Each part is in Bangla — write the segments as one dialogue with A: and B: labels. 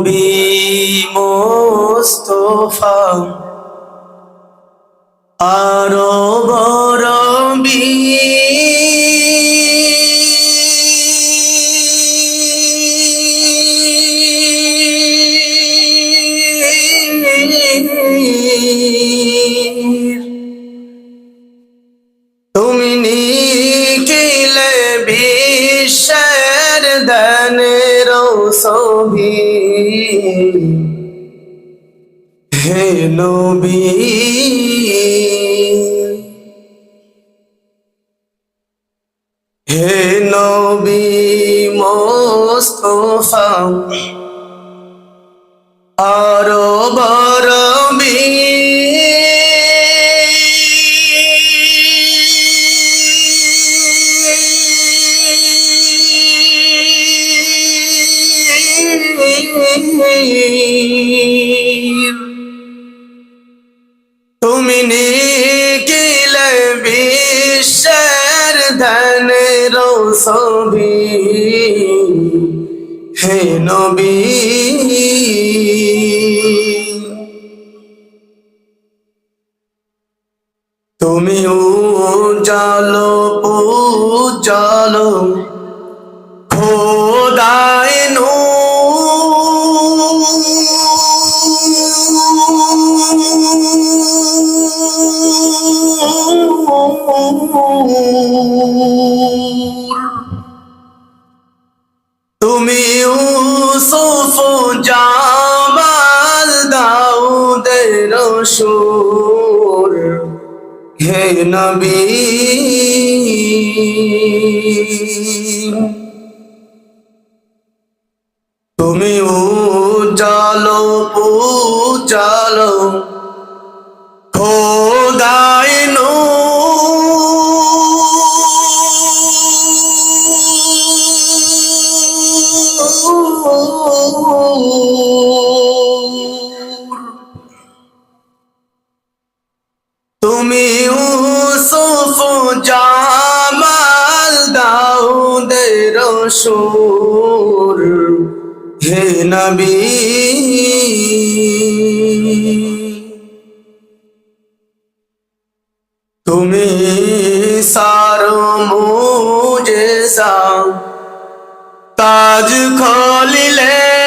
A: নবী মোস্তফা আরও বড়। তুমি নিখিলে বিশ্বের দানের ছবি হে নবী। হে নবী মোস্তফা। আরও তুমি নিখিলে বিশ্বের ধনের ছবি। হে নবী। তুমি উজালো পূজালো খোদায় সুর হে নবী। তুমি ও জালো পূজালো জামাল দাউদের সুর হে নবী। তুমি সারো মুজেসা তাজ খলিলে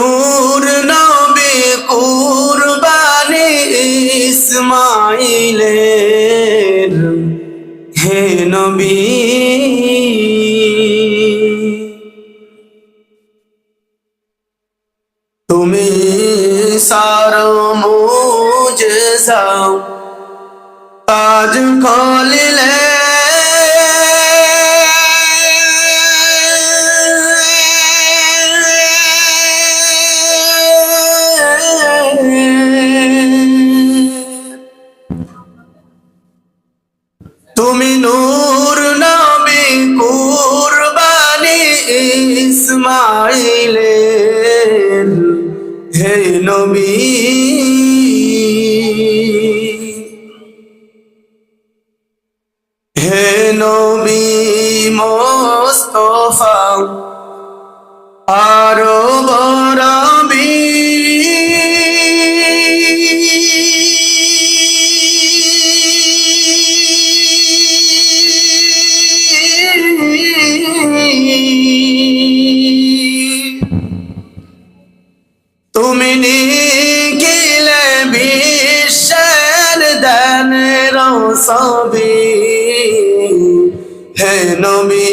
A: নূর নবী কুরবানি ইসমাইলের। হে নবী। তুমি সারো মুজেসা তাজ খলিলে তুমি নূর নবী কুরবানি ইসমাইলের। হে নবী ছবি তুমি নবী।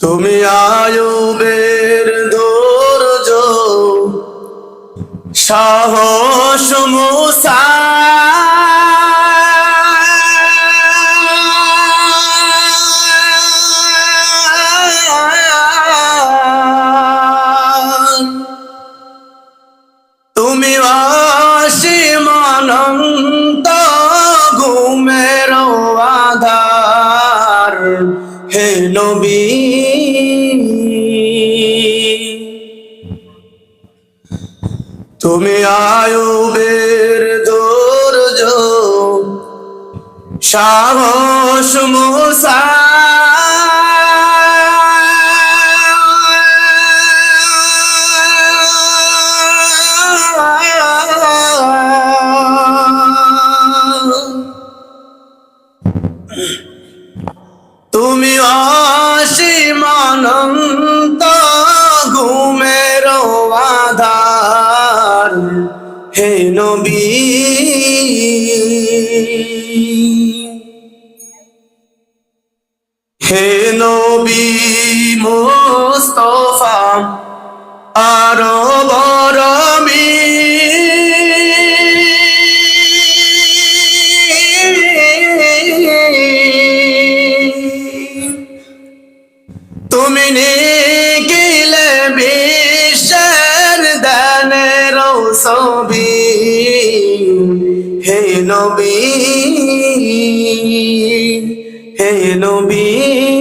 A: তুমি আয়ুবের ধৈর্য সাহস মুসা। হে নবী। তুমি আয়ুবের ধৈর্য সাহস মোসা হে নবী। হে নবী মুস্তফা আরও বরমি তুমি নিখিলে হে নবী হে নবী।